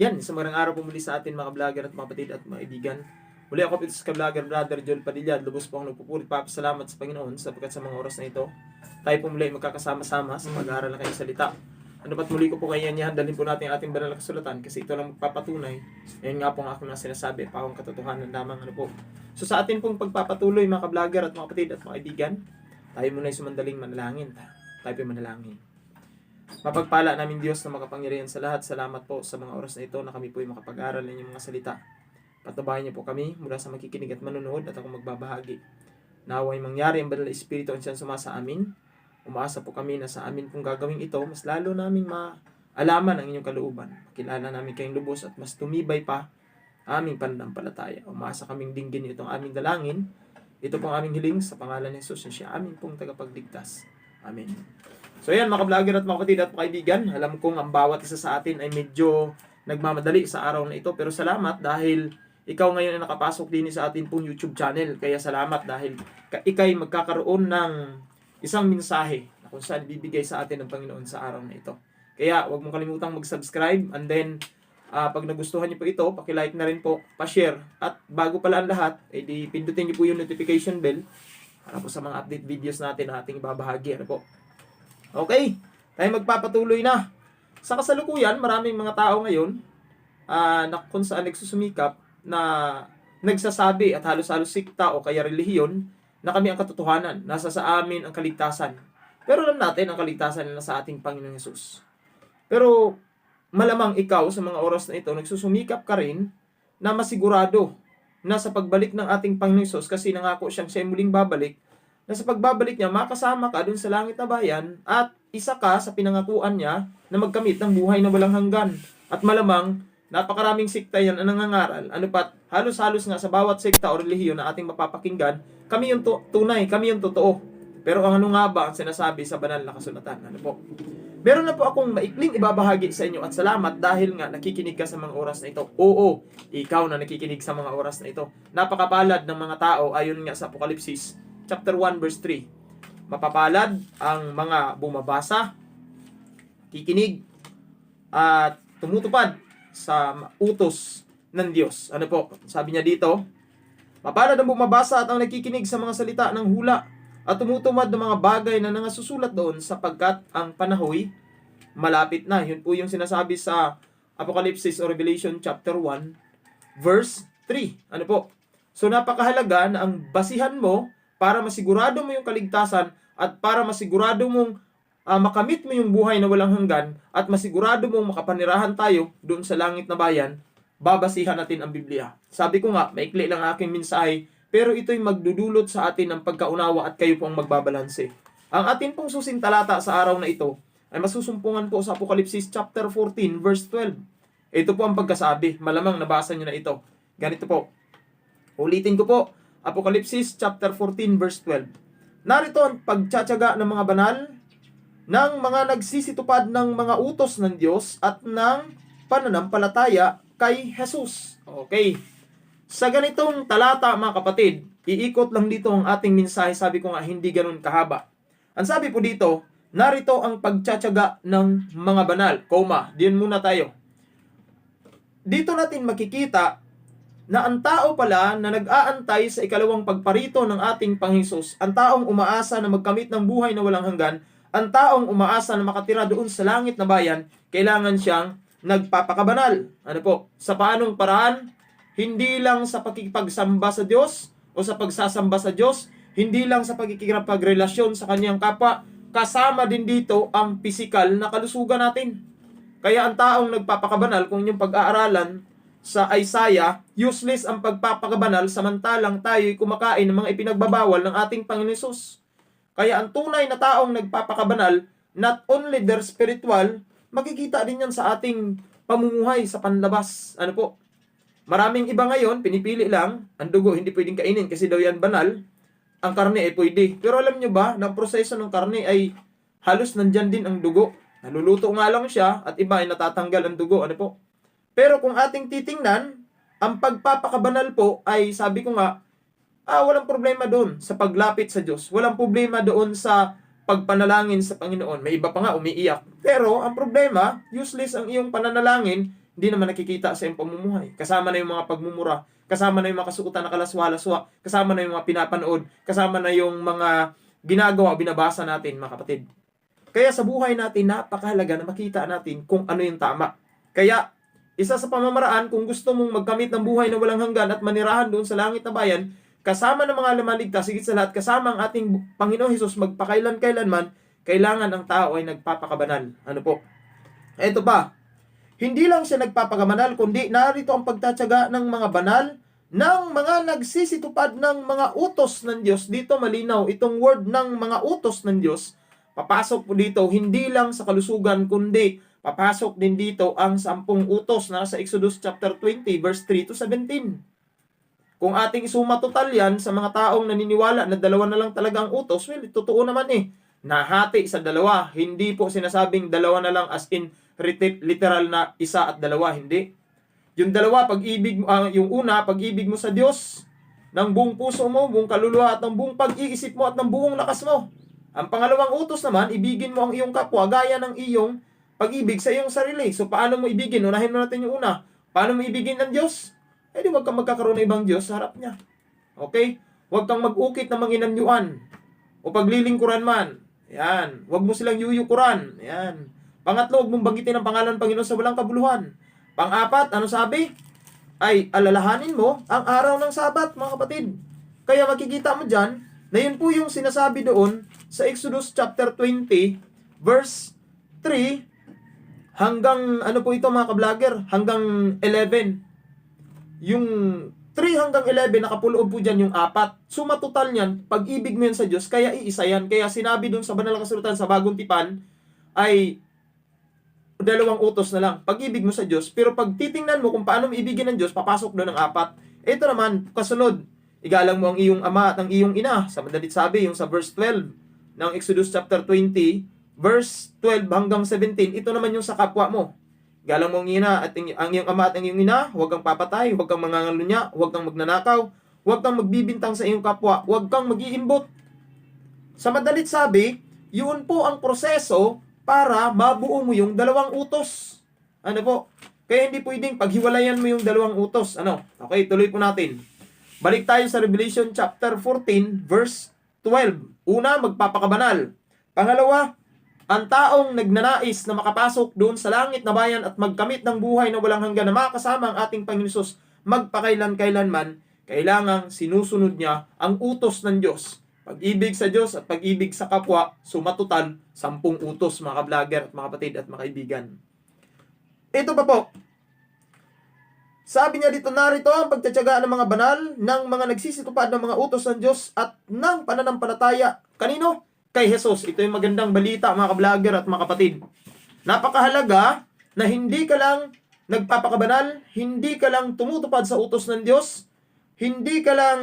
Yan, isang magandang araw po muli sa atin mga vlogger at mga kapatid at mga kaibigan. Muli ako po ito sa vlogger brother Joel Padilla. at Lubos po akong nagpupulit papasalamat sa Panginoon sapagkat sa mga oras na ito, tayo po muli magkakasama-sama sa pag-aaral ng kanyang salita. Ano pat muli ko po kaya niya, dalhin po natin ang ating banal na kasulatan kasi ito lang magpapatunay. Yan nga po ang ako na sinasabi, pawang katotohanan lamang ano po. So sa atin pong pagpapatuloy mga ka-vlogger at mga kapatid at mga kaibigan, tayo muna ay sumandaling manalangin. Tayo po manalangin. Mapagpala namin Diyos na makapangyarihan sa lahat. Salamat po sa mga oras na ito na kami po ay makapag-aral ng inyong mga salita. Patabayan niyo po kami mula sa makikinig at manonood at ako magbabahagi. Naway mangyari ang banal na Espiritu ang siyang sumasa amin. Umaasa po kami na sa amin pong gagawin ito, mas lalo naming maalaman ang inyong kalooban. Makilala namin kayong lubos at mas tumibay pa aming pananampalataya. Umaasa kaming dinggin itong aming dalangin. Ito pong aming hiling sa pangalan ni Jesus na siya aming pong tagapagligtas. Amen. So yan mga vlogger at mga kapatid at mga kaibigan, alam kong ang bawat isa sa atin ay medyo nagmamadali sa araw na ito pero salamat dahil ikaw ngayon ay nakapasok din sa atin pong YouTube channel. Kaya salamat dahil ka- ikay magkakaroon ng isang mensahe na kung saan bibigay sa atin ng Panginoon sa araw na ito. Kaya huwag mong kalimutang mag-subscribe and then ah, pag nagustuhan niyo po ito, paki-like na rin po, pa-share at bago pala ang lahat, edi pindutin niyo po yung notification bell para po sa mga update videos natin na ating ibabahagi. Ano po? Okay, tayo magpapatuloy na. Sa kasalukuyan, maraming mga tao ngayon ah na kung saan nagsusumikap na nagsasabi at halos-halos sikta o kaya relihiyon na kami ang katotohanan, nasa sa amin ang kaligtasan. Pero alam natin ang kaligtasan na nasa ating Panginoong Yesus. Pero malamang ikaw sa mga oras na ito, nagsusumikap ka rin na masigurado na sa pagbalik ng ating Panginoong Yesus, kasi nangako siyang siya muling babalik, na sa pagbabalik niya, makasama ka dun sa langit na bayan at isa ka sa pinangakuan niya na magkamit ng buhay na walang hanggan. At malamang, napakaraming sikta yan ang nangangaral. Ano pat, halos-halos nga sa bawat sekta o relihiyon na ating mapapakinggan, kami yung tu- tunay, kami yung totoo. Pero ang ano nga ba ang sinasabi sa banal na kasulatan? Ano po? Meron na po akong maikling ibabahagi sa inyo at salamat dahil nga nakikinig ka sa mga oras na ito. Oo, ikaw na nakikinig sa mga oras na ito. Napakapalad ng mga tao ayon nga sa Apokalipsis chapter 1 verse 3. Mapapalad ang mga bumabasa, kikinig, at tumutupad sa utos ng Diyos. Ano po? Sabi niya dito, Mapalad ang bumabasa at ang nakikinig sa mga salita ng hula at tumutumad ng mga bagay na nangasusulat doon sapagkat ang panahoy malapit na. Yun po yung sinasabi sa Apocalypse or Revelation chapter 1 verse 3. Ano po? So napakahalaga na ang basihan mo para masigurado mo yung kaligtasan at para masigurado mong ah, makamit mo yung buhay na walang hanggan at masigurado mong makapanirahan tayo doon sa langit na bayan, babasihan natin ang Biblia. Sabi ko nga, maikli lang ang aking mensahe, pero ito'y magdudulot sa atin ng pagkaunawa at kayo po ang magbabalanse. Ang atin pong susing talata sa araw na ito ay masusumpungan po sa Apokalipsis chapter 14 verse 12. Ito po ang pagkasabi, malamang nabasa niyo na ito. Ganito po. Ulitin ko po, Apokalipsis chapter 14 verse 12. Narito ang pagtsatsaga ng mga banal, ng mga nagsisitupad ng mga utos ng Diyos at ng pananampalataya kay Jesus. Okay. Sa ganitong talata mga kapatid, iikot lang dito ang ating mensahe. Sabi ko nga, hindi ganun kahaba. Ang sabi po dito, narito ang pagtsatsaga ng mga banal. Koma, diyan muna tayo. Dito natin makikita na ang tao pala na nag-aantay sa ikalawang pagparito ng ating Panghisos, ang taong umaasa na magkamit ng buhay na walang hanggan, ang taong umaasa na makatira doon sa langit na bayan, kailangan siyang nagpapakabanal. Ano po? Sa paanong paraan? Hindi lang sa pakikipagsamba sa Diyos o sa pagsasamba sa Diyos, hindi lang sa pagkikipagrelasyon sa kanyang kapwa, kasama din dito ang pisikal na kalusugan natin. Kaya ang taong nagpapakabanal, kung inyong pag-aaralan sa Isaiah, useless ang pagpapakabanal samantalang tayo'y kumakain ng mga ipinagbabawal ng ating Panginoon Hesus. Kaya ang tunay na taong nagpapakabanal, not only their spiritual, makikita din yan sa ating pamumuhay sa panlabas. Ano po? Maraming iba ngayon, pinipili lang, ang dugo hindi pwedeng kainin kasi daw yan banal, ang karne ay pwede. Pero alam nyo ba, na proseso ng karne ay halos nandyan din ang dugo. Naluluto nga lang siya at iba ay natatanggal ang dugo. Ano po? Pero kung ating titingnan, ang pagpapakabanal po ay sabi ko nga, ah, walang problema doon sa paglapit sa Diyos. Walang problema doon sa pagpanalangin sa Panginoon. May iba pa nga umiiyak. Pero ang problema, useless ang iyong pananalangin, hindi naman nakikita sa iyong pamumuhay. Kasama na yung mga pagmumura, kasama na yung mga kasuotan na kalaswa-laswa, kasama na yung mga pinapanood, kasama na yung mga ginagawa, binabasa natin, mga kapatid. Kaya sa buhay natin, napakahalaga na makita natin kung ano yung tama. Kaya, isa sa pamamaraan, kung gusto mong magkamit ng buhay na walang hanggan at manirahan doon sa langit na bayan, kasama ng mga lumaligtas, sigit sa lahat, kasama ang ating Panginoong Hesus, magpakailan-kailanman, kailangan ang tao ay nagpapakabanal. Ano po? Ito pa, hindi lang siya nagpapakabanal, kundi narito ang pagtatyaga ng mga banal, ng mga nagsisitupad ng mga utos ng Diyos. Dito malinaw, itong word ng mga utos ng Diyos, papasok po dito, hindi lang sa kalusugan, kundi papasok din dito ang sampung utos na sa Exodus chapter 20, verse 3 to 17. Kung ating isuma total yan sa mga taong naniniwala na dalawa na lang talaga ang utos, well, totoo naman eh. Nahati sa dalawa. Hindi po sinasabing dalawa na lang as in literal na isa at dalawa. Hindi. Yung dalawa, pag-ibig ah, yung una, pag-ibig mo sa Diyos, ng buong puso mo, buong kaluluwa at ng buong pag-iisip mo at ng buong lakas mo. Ang pangalawang utos naman, ibigin mo ang iyong kapwa gaya ng iyong pag-ibig sa iyong sarili. So paano mo ibigin? Unahin mo natin yung una. Paano mo ibigin ng Diyos? Eh di wag kang magkakaroon ng ibang Diyos sa harap niya. Okay? Huwag kang mag-ukit na manginanyuan o paglilingkuran man. Yan. Huwag mo silang yuyukuran. Yan. Pangatlo, huwag mong banggitin ang pangalan ng Panginoon sa walang kabuluhan. Pang-apat, ano sabi? Ay, alalahanin mo ang araw ng Sabat, mga kapatid. Kaya makikita mo dyan, na yun po yung sinasabi doon sa Exodus chapter 20, verse 3, hanggang, ano po ito mga ka-vlogger, hanggang 11. Yung 3 hanggang 11, nakapuloob po dyan yung apat. Suma total niyan, pag-ibig mo yan sa Diyos, kaya iisa yan. Kaya sinabi doon sa banal na kasulatan sa bagong tipan, ay dalawang utos na lang. Pag-ibig mo sa Diyos, pero pag titingnan mo kung paano mo ibigin ng Diyos, papasok doon ang apat. Ito naman, kasunod, igalang mo ang iyong ama at ang iyong ina. Sa madalit sabi, yung sa verse 12 ng Exodus chapter 20, verse 12 hanggang 17, ito naman yung sa kapwa mo. Galang mo ang ina at ang, ang iyong ama at ang iyong ina, huwag kang papatay, huwag kang mangangalunya, huwag kang magnanakaw, huwag kang magbibintang sa iyong kapwa, huwag kang mag-iimbot. Sa madalit sabi, yun po ang proseso para mabuo mo yung dalawang utos. Ano po? Kaya hindi pwedeng paghiwalayan mo yung dalawang utos. Ano? Okay, tuloy po natin. Balik tayo sa Revelation chapter 14, verse 12. Una, magpapakabanal. Pangalawa, ang taong nagnanais na makapasok doon sa langit na bayan at magkamit ng buhay na walang hanggan na makasama ang ating Panginoon magpakailan-kailanman, kailangang sinusunod niya ang utos ng Diyos. Pag-ibig sa Diyos at pag-ibig sa kapwa, sumatutal, sampung utos mga ka-vlogger at mga kapatid at mga kaibigan. Ito pa po, sabi niya dito, narito ang pagtsatsagaan ng mga banal, ng mga nagsisitupad ng mga utos ng Diyos at ng pananampalataya. Kanino? Kay Jesus. Ito yung magandang balita mga ka-vlogger at mga kapatid. Napakahalaga na hindi ka lang nagpapakabanal, hindi ka lang tumutupad sa utos ng Diyos, hindi ka lang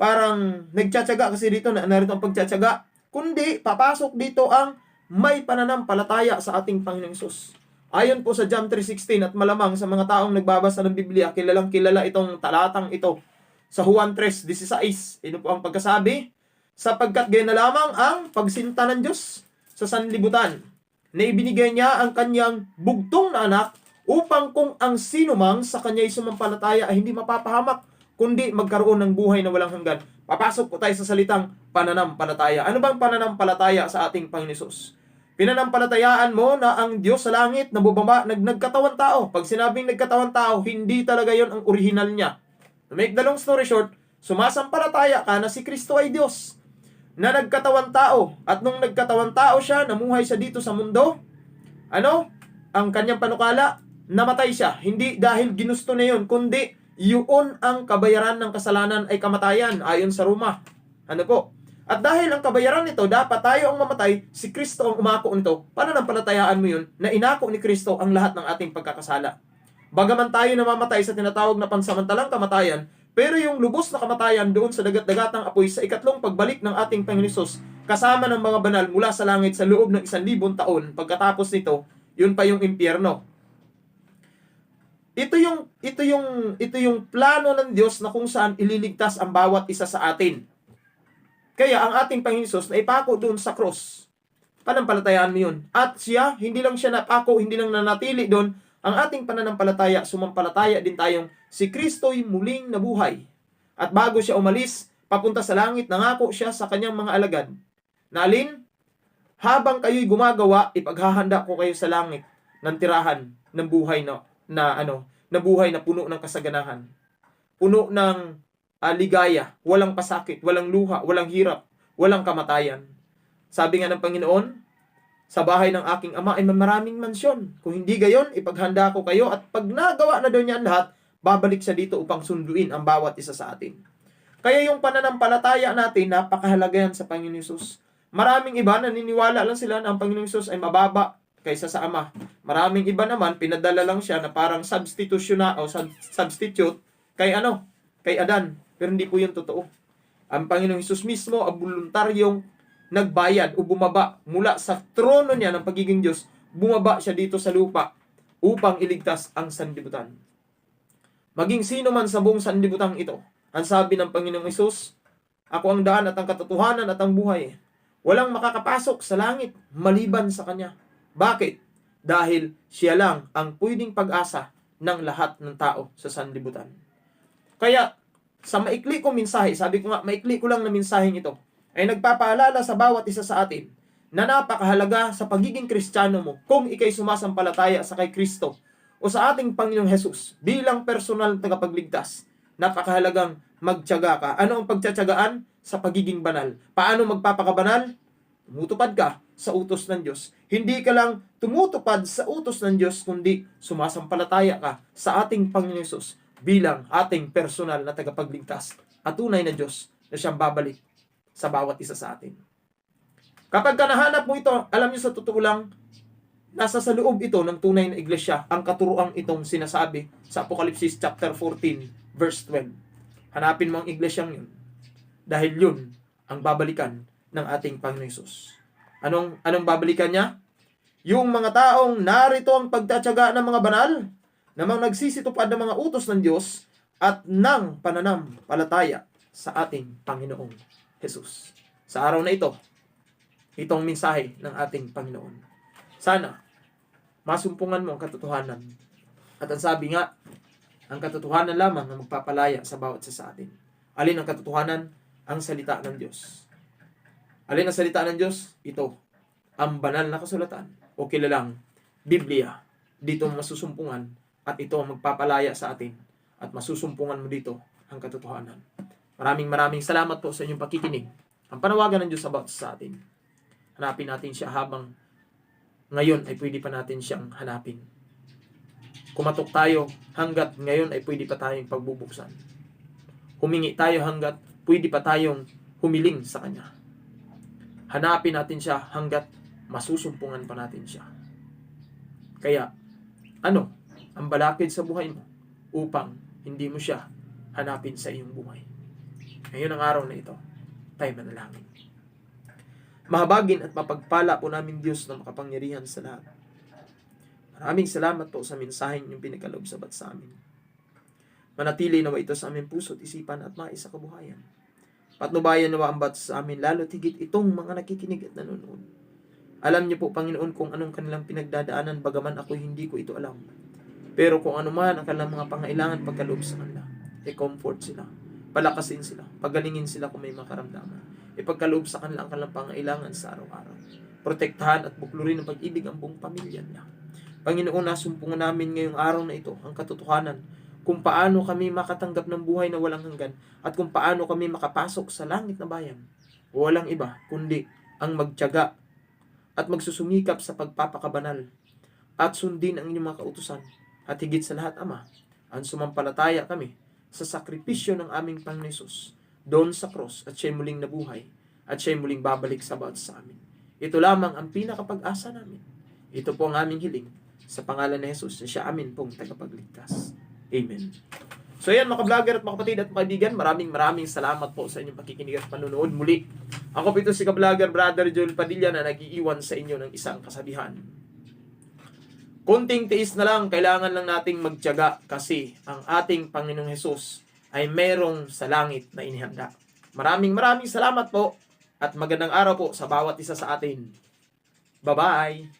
parang nagtsatsaga kasi dito, na narito ang pagtsatsaga, kundi papasok dito ang may pananampalataya sa ating Panginoong Sus. Ayon po sa John 3.16 at malamang sa mga taong nagbabasa ng Biblia, kilalang kilala itong talatang ito. Sa Juan 3.16, ito po ang pagkasabi, sapagkat ganyan na lamang ang pagsinta ng Diyos sa sanlibutan, na ibinigay niya ang kanyang bugtong na anak upang kung ang sino mang sa kanya'y sumampalataya ay hindi mapapahamak, kundi magkaroon ng buhay na walang hanggan. Papasok po tayo sa salitang pananampalataya. Ano bang pananampalataya sa ating Panginoon? Pinanampalatayaan mo na ang Diyos sa langit na bubaba, nag nagkatawan tao. Pag sinabing nagkatawan tao, hindi talaga yon ang original niya. To make the long story short, sumasampalataya ka na si Kristo ay Diyos na nagkatawan tao. At nung nagkatawan tao siya, namuhay siya dito sa mundo, ano? Ang kanyang panukala, namatay siya. Hindi dahil ginusto na yun, kundi yun ang kabayaran ng kasalanan ay kamatayan ayon sa Roma. Ano po? At dahil ang kabayaran nito, dapat tayo ang mamatay, si Kristo ang umako nito. Paano nang palatayaan mo yun na inako ni Kristo ang lahat ng ating pagkakasala? Bagaman tayo namamatay sa tinatawag na pansamantalang kamatayan, pero yung lubos na kamatayan doon sa dagat-dagatang apoy sa ikatlong pagbalik ng ating Panginoon kasama ng mga banal mula sa langit sa loob ng isang libong taon, pagkatapos nito, yun pa yung impyerno. Ito yung ito yung ito yung plano ng Diyos na kung saan ililigtas ang bawat isa sa atin. Kaya ang ating Panginoon Hesus na ipako doon sa cross. Panampalatayaan mo yun. At siya, hindi lang siya napako, hindi lang nanatili doon, ang ating pananampalataya, sumampalataya din tayong si Kristo'y muling nabuhay. At bago siya umalis, papunta sa langit, nangako siya sa kanyang mga alagad. Na alin? Habang kayo'y gumagawa, ipaghahanda ko kayo sa langit ng tirahan ng buhay na, na ano, na buhay na puno ng kasaganahan. Puno ng ah, ligaya, walang pasakit, walang luha, walang hirap, walang kamatayan. Sabi nga ng Panginoon, sa bahay ng aking ama ay maraming mansyon. Kung hindi gayon, ipaghanda ko kayo at pag nagawa na daw niya ang lahat, babalik siya dito upang sunduin ang bawat isa sa atin. Kaya yung pananampalataya natin, napakahalaga yan sa Panginoon Yesus. Maraming iba naniniwala lang sila na ang Panginoon Yesus ay mababa kaysa sa Ama. Maraming iba naman, pinadala lang siya na parang substitution na, o sub- substitute kay ano? Kay Adan. Pero hindi po yun totoo. Ang Panginoong Yesus mismo, ang voluntaryong nagbayad o bumaba mula sa trono niya ng pagiging Diyos, bumaba siya dito sa lupa upang iligtas ang sanlibutan. Maging sino man sa buong sanlibutan ito, ang sabi ng Panginoong Yesus, Ako ang daan at ang katotohanan at ang buhay. Walang makakapasok sa langit maliban sa Kanya. Bakit? Dahil siya lang ang pwedeng pag-asa ng lahat ng tao sa sanlibutan. Kaya, sa maikli kong mensahe, sabi ko nga, maikli ko lang na mensaheng ito, ay nagpapaalala sa bawat isa sa atin na napakahalaga sa pagiging kristyano mo kung ikay sumasampalataya sa kay Kristo o sa ating Panginoong Hesus bilang personal na tagapagligtas. Napakahalagang magtiyaga ka. Ano ang pagtsatsagaan? Sa pagiging banal. Paano magpapakabanal? Tumutupad ka sa utos ng Diyos. Hindi ka lang tumutupad sa utos ng Diyos, kundi sumasampalataya ka sa ating Panginoong Hesus bilang ating personal na tagapagligtas at tunay na Diyos na siyang babalik sa bawat isa sa atin. Kapag ka nahanap mo ito, alam niyo sa totoo lang, nasa sa loob ito ng tunay na iglesia ang katuroang itong sinasabi sa Apocalypse chapter 14 verse 12. Hanapin mo ang iglesyang yun. Dahil yun ang babalikan ng ating Panginoon. Anong, anong babalikan niya? Yung mga taong narito ang pagtatyaga ng mga banal, namang nagsisitupad ng mga utos ng Diyos at ng pananampalataya sa ating Panginoong Jesus. Sa araw na ito, itong mensahe ng ating Panginoon. Sana, masumpungan mo ang katotohanan. At ang sabi nga, ang katotohanan lamang ang magpapalaya sa bawat sa atin. Alin ang katotohanan? Ang salita ng Diyos. Alin ang salita ng Diyos? Ito, ang banal na kasulatan o kilalang Biblia. Dito mo masusumpungan at ito ang magpapalaya sa atin at masusumpungan mo dito ang katotohanan. Maraming maraming salamat po sa inyong pakikinig. Ang panawagan ng Diyos isa sa atin. Hanapin natin siya habang ngayon ay pwede pa natin siyang hanapin. Kumatok tayo hanggat ngayon ay pwede pa tayong pagbubuksan. Humingi tayo hanggat pwede pa tayong humiling sa Kanya. Hanapin natin siya hanggat masusumpungan pa natin siya. Kaya, ano ang balakid sa buhay mo upang hindi mo siya hanapin sa iyong buhay? Ngayon ang araw na ito, tayo manalangin. Mahabagin at mapagpala po namin Diyos na makapangyarihan sa lahat. Maraming salamat po sa mensaheng yung pinagkaloob sa bat sa amin. Manatili nawa ito sa aming puso at isipan at mais sa kabuhayan. Patnubayan nawa ang bat sa amin, lalo higit itong mga nakikinig at nanonood. Alam niyo po, Panginoon, kung anong kanilang pinagdadaanan, bagaman ako hindi ko ito alam. Pero kung ano man ang kanilang mga pangailangan pagkaloob sa kanila, i-comfort sila, palakasin sila, pagalingin sila kung may makaramdaman, ipagkaloob sa kanila ang kanilang pangailangan sa araw-araw. Protektahan at buklurin ng pag-ibig ang buong pamilya nila. Panginoon, nasumpungan namin ngayong araw na ito ang katotohanan kung paano kami makatanggap ng buhay na walang hanggan at kung paano kami makapasok sa langit na bayan. Walang iba kundi ang magtiyaga at magsusumikap sa pagpapakabanal at sundin ang inyong mga kautusan at higit sa lahat, Ama, ang sumampalataya kami sa sakripisyo ng aming Panginoon doon sa cross at siya muling nabuhay at siya muling babalik sa bawat sa amin. Ito lamang ang pinakapag-asa namin. Ito po ang aming hiling sa pangalan ni Jesus na siya amin pong tagapagligtas. Amen. So yan mga vlogger at mga kapatid at mga kaibigan, maraming maraming salamat po sa inyong pakikinig at panunood muli. Ako po ito si ka-vlogger Brother Joel Padilla na nag-iiwan sa inyo ng isang kasabihan. Kunting tiis na lang, kailangan lang nating magtiyaga kasi ang ating Panginoong Hesus ay merong sa langit na inihanda. Maraming maraming salamat po at magandang araw po sa bawat isa sa atin. Bye-bye!